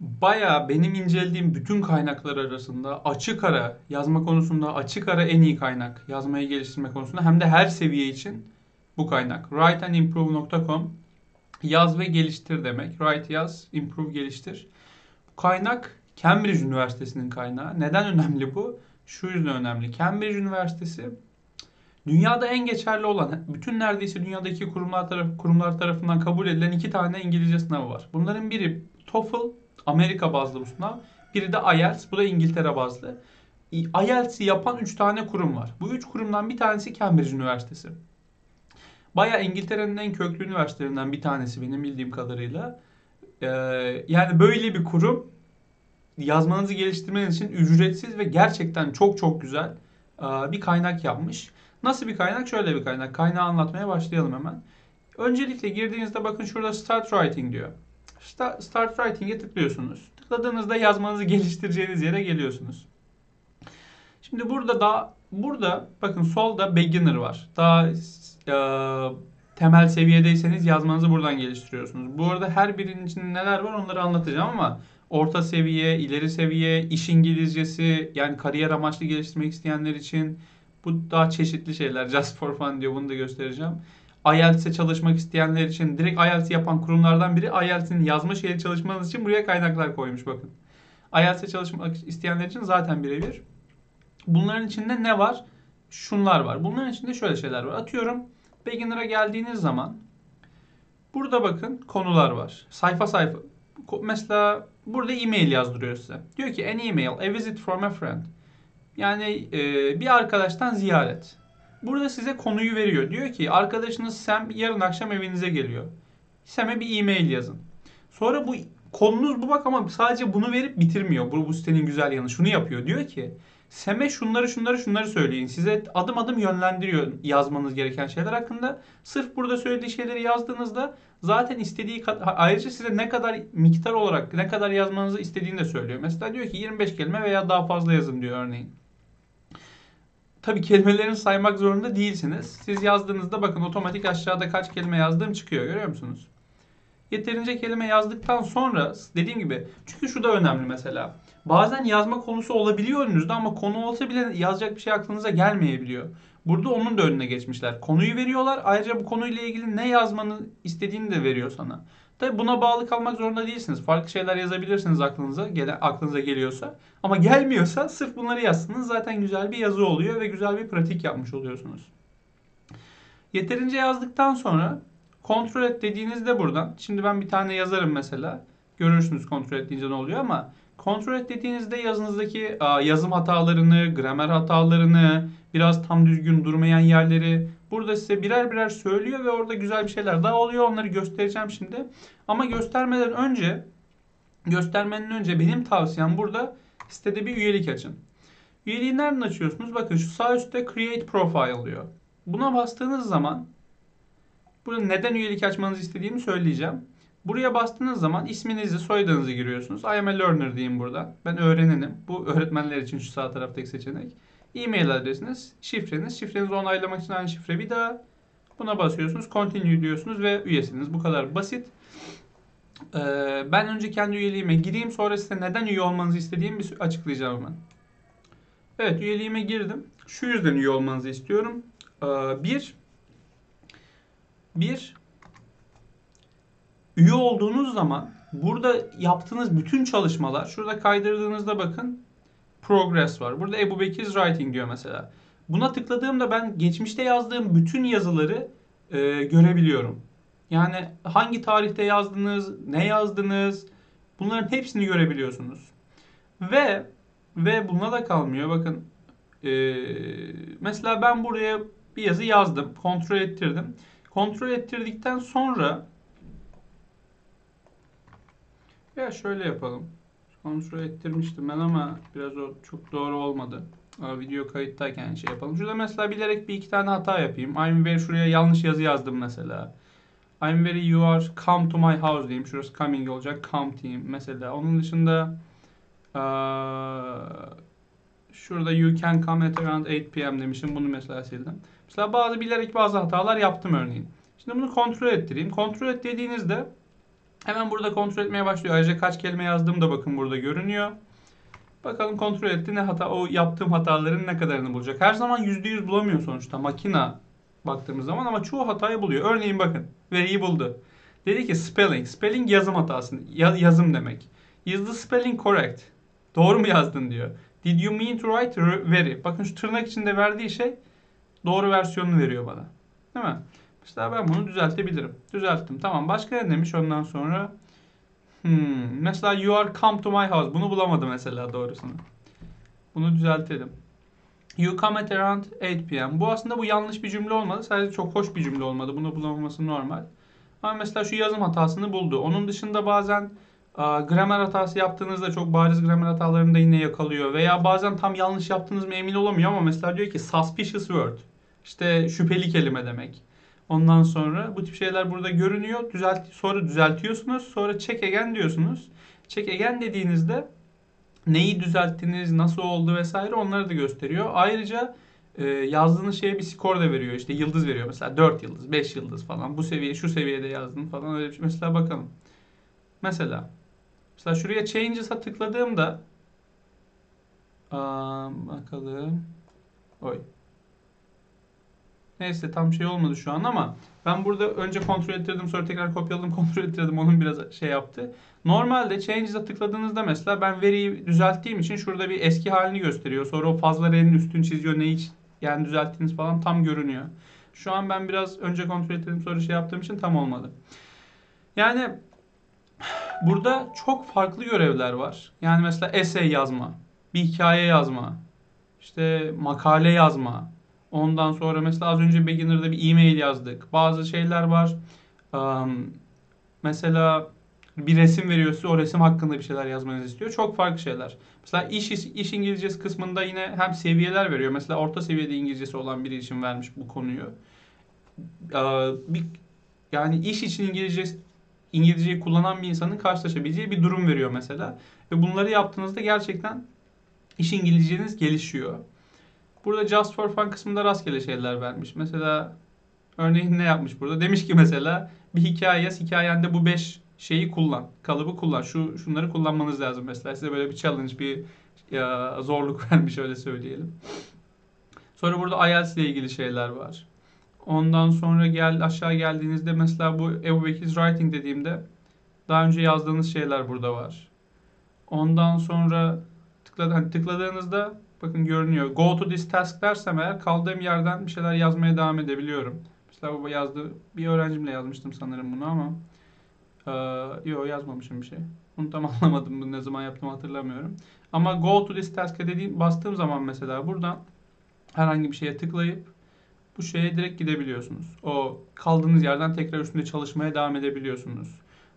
Baya benim incelediğim bütün kaynaklar arasında açık ara yazma konusunda açık ara en iyi kaynak. Yazmayı geliştirme konusunda hem de her seviye için bu kaynak. writeandimprove.com Yaz ve geliştir demek. Write yaz, improve geliştir. Bu kaynak Cambridge Üniversitesi'nin kaynağı. Neden önemli bu? Şu yüzden önemli. Cambridge Üniversitesi dünyada en geçerli olan, bütün neredeyse dünyadaki kurumlar, taraf, kurumlar tarafından kabul edilen iki tane İngilizce sınavı var. Bunların biri TOEFL, Amerika bazlı bu sınav. Biri de IELTS, bu da İngiltere bazlı. IELTS'i yapan 3 tane kurum var. Bu 3 kurumdan bir tanesi Cambridge Üniversitesi. Baya İngiltere'nin en köklü üniversitelerinden bir tanesi benim bildiğim kadarıyla. Ee, yani böyle bir kurum yazmanızı geliştirmeniz için ücretsiz ve gerçekten çok çok güzel e, bir kaynak yapmış. Nasıl bir kaynak? Şöyle bir kaynak. Kaynağı anlatmaya başlayalım hemen. Öncelikle girdiğinizde bakın şurada Start Writing diyor. Start Writing'e tıklıyorsunuz. Tıkladığınızda yazmanızı geliştireceğiniz yere geliyorsunuz. Şimdi burada da burada bakın solda beginner var. Daha e, temel seviyedeyseniz yazmanızı buradan geliştiriyorsunuz. Bu arada her birinin içinde neler var onları anlatacağım ama orta seviye, ileri seviye, iş İngilizcesi yani kariyer amaçlı geliştirmek isteyenler için bu daha çeşitli şeyler. Just for fun diyor bunu da göstereceğim. IELTS'e çalışmak isteyenler için direkt IELTS yapan kurumlardan biri IELTS'in yazma şeyi çalışmanız için buraya kaynaklar koymuş bakın. IELTS'e çalışmak isteyenler için zaten birebir. Bunların içinde ne var? Şunlar var. Bunların içinde şöyle şeyler var. Atıyorum Beginner'a geldiğiniz zaman burada bakın konular var. Sayfa sayfa. Mesela burada e-mail yazdırıyor size. Diyor ki an email, a visit from a friend. Yani e, bir arkadaştan ziyaret. Burada size konuyu veriyor. Diyor ki arkadaşınız Sam yarın akşam evinize geliyor. Sam'e bir e-mail yazın. Sonra bu konunuz bu bak ama sadece bunu verip bitirmiyor. Bu, bu sitenin güzel yanı. Şunu yapıyor. Diyor ki Sem'e şunları şunları şunları söyleyin. Size adım adım yönlendiriyor yazmanız gereken şeyler hakkında. Sırf burada söylediği şeyleri yazdığınızda zaten istediği ayrıca size ne kadar miktar olarak ne kadar yazmanızı istediğini de söylüyor. Mesela diyor ki 25 kelime veya daha fazla yazın diyor örneğin. Tabi kelimelerini saymak zorunda değilsiniz. Siz yazdığınızda bakın otomatik aşağıda kaç kelime yazdığım çıkıyor görüyor musunuz? Yeterince kelime yazdıktan sonra dediğim gibi çünkü şu da önemli mesela. Bazen yazma konusu olabiliyor önünüzde ama konu olsa bile yazacak bir şey aklınıza gelmeyebiliyor. Burada onun da önüne geçmişler. Konuyu veriyorlar. Ayrıca bu konuyla ilgili ne yazmanı istediğini de veriyor sana. Tabi buna bağlı kalmak zorunda değilsiniz. Farklı şeyler yazabilirsiniz aklınıza, gele, aklınıza geliyorsa. Ama gelmiyorsa sırf bunları yazsınız zaten güzel bir yazı oluyor ve güzel bir pratik yapmış oluyorsunuz. Yeterince yazdıktan sonra kontrol et dediğinizde buradan. Şimdi ben bir tane yazarım mesela. Görürsünüz kontrol et deyince ne oluyor ama kontrol et dediğinizde yazınızdaki yazım hatalarını, gramer hatalarını, biraz tam düzgün durmayan yerleri burada size birer birer söylüyor ve orada güzel bir şeyler daha oluyor. Onları göstereceğim şimdi. Ama göstermeden önce göstermenin önce benim tavsiyem burada sitede bir üyelik açın. Üyeliği nereden açıyorsunuz? Bakın şu sağ üstte Create Profile diyor. Buna bastığınız zaman burada neden üyelik açmanızı istediğimi söyleyeceğim. Buraya bastığınız zaman isminizi, soyadınızı giriyorsunuz. I am a learner diyeyim burada. Ben öğrenenim. Bu öğretmenler için şu sağ taraftaki seçenek. E-mail adresiniz, şifreniz. Şifrenizi onaylamak için aynı şifre bir daha. Buna basıyorsunuz. Continue diyorsunuz ve üyesiniz. Bu kadar basit. Ee, ben önce kendi üyeliğime gireyim. Sonra size neden üye olmanızı istediğimi bir açıklayacağım hemen. Evet üyeliğime girdim. Şu yüzden üye olmanızı istiyorum. Ee, bir, bir, üye olduğunuz zaman burada yaptığınız bütün çalışmalar, şurada kaydırdığınızda bakın progress var. Burada Ebu Bekir's writing diyor mesela. Buna tıkladığımda ben geçmişte yazdığım bütün yazıları e, görebiliyorum. Yani hangi tarihte yazdınız, ne yazdınız bunların hepsini görebiliyorsunuz. Ve ve buna da kalmıyor. Bakın e, mesela ben buraya bir yazı yazdım. Kontrol ettirdim. Kontrol ettirdikten sonra ya şöyle yapalım. Kontrol ettirmiştim ben ama biraz o çok doğru olmadı. Video kayıttayken şey yapalım. Şurada mesela bilerek bir iki tane hata yapayım. I'm very şuraya yanlış yazı yazdım mesela. I'm very you are come to my house diyeyim. Şurası coming olacak. Come diyeyim mesela. Onun dışında şurada you can come at around 8 p.m. demişim. Bunu mesela sildim. Mesela bazı bilerek bazı hatalar yaptım örneğin. Şimdi bunu kontrol ettireyim. Kontrol et dediğinizde Hemen burada kontrol etmeye başlıyor. Ayrıca kaç kelime yazdığım da bakın burada görünüyor. Bakalım kontrol etti ne hata o yaptığım hataların ne kadarını bulacak. Her zaman %100 bulamıyor sonuçta makina baktığımız zaman ama çoğu hatayı buluyor. Örneğin bakın veriyi buldu. Dedi ki spelling. Spelling yazım hatası. Ya- yazım demek. Is the spelling correct? Doğru mu yazdın diyor. Did you mean to write very? Bakın şu tırnak içinde verdiği şey doğru versiyonunu veriyor bana. Değil mi? Mesela ben bunu düzeltebilirim. Düzelttim. Tamam. Başka ne demiş ondan sonra? Hmm. Mesela you are come to my house. Bunu bulamadı mesela doğrusunu. Bunu düzeltelim. You come at around 8 p.m. Bu aslında bu yanlış bir cümle olmadı. Sadece çok hoş bir cümle olmadı. Bunu bulamaması normal. Ama mesela şu yazım hatasını buldu. Onun dışında bazen a, gramer hatası yaptığınızda çok bariz gramer hatalarını da yine yakalıyor. Veya bazen tam yanlış yaptınız mı emin olamıyor ama mesela diyor ki suspicious word. İşte şüpheli kelime demek. Ondan sonra bu tip şeyler burada görünüyor. Düzelt, sonra düzeltiyorsunuz. Sonra check again diyorsunuz. Check again dediğinizde neyi düzelttiniz, nasıl oldu vesaire onları da gösteriyor. Ayrıca e, yazdığınız şeye bir skor da veriyor. İşte yıldız veriyor. Mesela 4 yıldız, 5 yıldız falan. Bu seviye, şu seviyede yazdın falan öyle bir şey. Mesela bakalım. Mesela mesela şuraya changes'a tıkladığımda Aa, bakalım. Oy. Neyse tam şey olmadı şu an ama ben burada önce kontrol ettirdim sonra tekrar kopyaladım kontrol ettirdim onun biraz şey yaptı. Normalde Changes'a tıkladığınızda mesela ben veriyi düzelttiğim için şurada bir eski halini gösteriyor. Sonra o fazla R'nin üstünü çiziyor neyi yani düzelttiğiniz falan tam görünüyor. Şu an ben biraz önce kontrol ettirdim sonra şey yaptığım için tam olmadı. Yani burada çok farklı görevler var. Yani mesela essay yazma, bir hikaye yazma, işte makale yazma, Ondan sonra mesela az önce Beginner'da bir e-mail yazdık. Bazı şeyler var. Um, mesela bir resim veriyor size o resim hakkında bir şeyler yazmanızı istiyor. Çok farklı şeyler. Mesela iş, iş İngilizcesi kısmında yine hem seviyeler veriyor. Mesela orta seviyede İngilizcesi olan biri için vermiş bu konuyu. Ee, bir, yani iş için İngilizce İngilizceyi kullanan bir insanın karşılaşabileceği bir durum veriyor mesela. Ve bunları yaptığınızda gerçekten iş İngilizceniz gelişiyor. Burada Just for Fun kısmında rastgele şeyler vermiş. Mesela örneğin ne yapmış burada? Demiş ki mesela bir hikaye yaz. Hikayende bu 5 şeyi kullan. Kalıbı kullan. Şu şunları kullanmanız lazım mesela. Size böyle bir challenge, bir ya, zorluk vermiş öyle söyleyelim. Sonra burada IELTS ile ilgili şeyler var. Ondan sonra gel aşağı geldiğinizde mesela bu Ebu Bekir's Writing dediğimde daha önce yazdığınız şeyler burada var. Ondan sonra tıkladı, hani tıkladığınızda bakın görünüyor. Go to this task dersem eğer kaldığım yerden bir şeyler yazmaya devam edebiliyorum. Mesela bu yazdı. Bir öğrencimle yazmıştım sanırım bunu ama ee, yok yazmamışım bir şey. Bunu tam anlamadım. Bunu ne zaman yaptım hatırlamıyorum. Ama go to this task'e dediğim bastığım zaman mesela buradan herhangi bir şeye tıklayıp bu şeye direkt gidebiliyorsunuz. O kaldığınız yerden tekrar üstünde çalışmaya devam edebiliyorsunuz.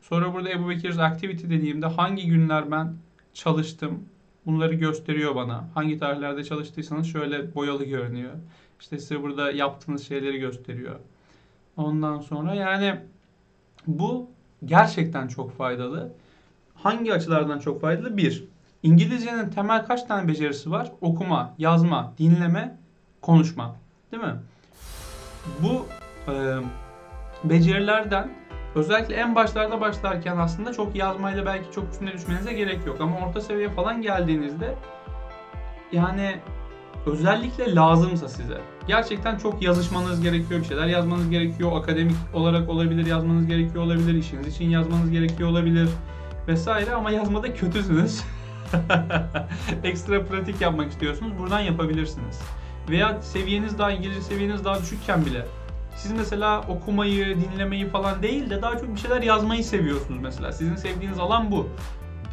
Sonra burada Ebu Bekir's Activity dediğimde hangi günler ben çalıştım bunları gösteriyor bana. Hangi tarihlerde çalıştıysanız şöyle boyalı görünüyor. İşte size burada yaptığınız şeyleri gösteriyor. Ondan sonra yani bu gerçekten çok faydalı. Hangi açılardan çok faydalı? Bir, İngilizcenin temel kaç tane becerisi var? Okuma, yazma, dinleme, konuşma. Değil mi? Bu e, becerilerden özellikle en başlarda başlarken aslında çok yazmayla belki çok üstüne düşmenize gerek yok. Ama orta seviye falan geldiğinizde yani özellikle lazımsa size. Gerçekten çok yazışmanız gerekiyor, bir şeyler yazmanız gerekiyor. Akademik olarak olabilir, yazmanız gerekiyor olabilir. işiniz için yazmanız gerekiyor olabilir vesaire ama yazmada kötüsünüz. Ekstra pratik yapmak istiyorsunuz. Buradan yapabilirsiniz. Veya seviyeniz daha İngilizce seviyeniz daha düşükken bile siz mesela okumayı, dinlemeyi falan değil de daha çok bir şeyler yazmayı seviyorsunuz mesela. Sizin sevdiğiniz alan bu.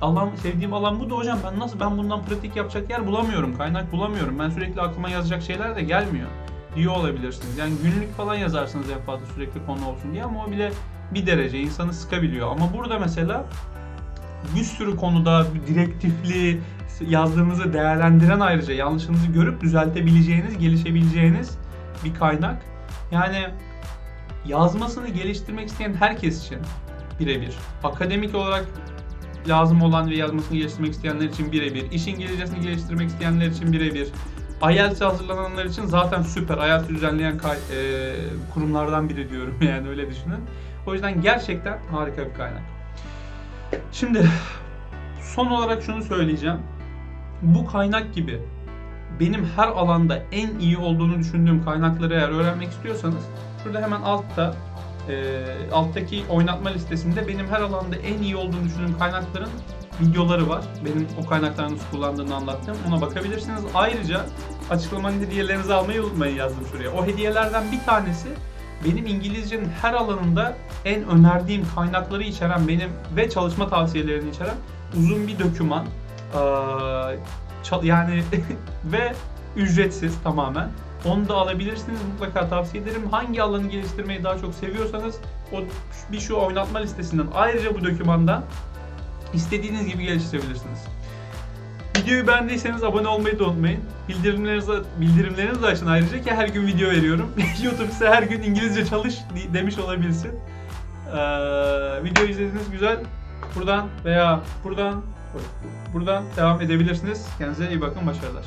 Alan sevdiğim alan bu da hocam ben nasıl ben bundan pratik yapacak yer bulamıyorum, kaynak bulamıyorum. Ben sürekli aklıma yazacak şeyler de gelmiyor diyor olabilirsiniz. Yani günlük falan yazarsınız en fazla sürekli konu olsun diye ama o bile bir derece insanı sıkabiliyor. Ama burada mesela bir sürü konuda direktifli yazdığınızı değerlendiren ayrıca yanlışınızı görüp düzeltebileceğiniz, gelişebileceğiniz bir kaynak. Yani yazmasını geliştirmek isteyen herkes için birebir. Akademik olarak lazım olan ve yazmasını geliştirmek isteyenler için birebir. İş İngilizcesini geliştirmek isteyenler için birebir. IELTS'e hazırlananlar için zaten süper. IELTS düzenleyen e, kurumlardan biri diyorum yani öyle düşünün. O yüzden gerçekten harika bir kaynak. Şimdi son olarak şunu söyleyeceğim. Bu kaynak gibi benim her alanda en iyi olduğunu düşündüğüm kaynakları eğer öğrenmek istiyorsanız şurada hemen altta e, alttaki oynatma listesinde benim her alanda en iyi olduğunu düşündüğüm kaynakların videoları var. Benim o kaynakları nasıl kullandığını anlattığım. Ona bakabilirsiniz. Ayrıca açıklamanın hediyelerinizi almayı unutmayın yazdım şuraya. O hediyelerden bir tanesi benim İngilizcenin her alanında en önerdiğim kaynakları içeren benim ve çalışma tavsiyelerini içeren uzun bir doküman. Ee, yani ve ücretsiz tamamen. Onu da alabilirsiniz. Mutlaka tavsiye ederim. Hangi alanı geliştirmeyi daha çok seviyorsanız o bir şu oynatma listesinden ayrıca bu dokümandan istediğiniz gibi geliştirebilirsiniz. Videoyu beğendiyseniz abone olmayı da unutmayın. Bildirimlerinizi, bildirimlerinizi açın ayrıca ki her gün video veriyorum. YouTube size her gün İngilizce çalış demiş olabilsin. Ee, video izlediğiniz güzel. Buradan veya buradan buradan devam edebilirsiniz. Kendinize iyi bakın. Başarılar.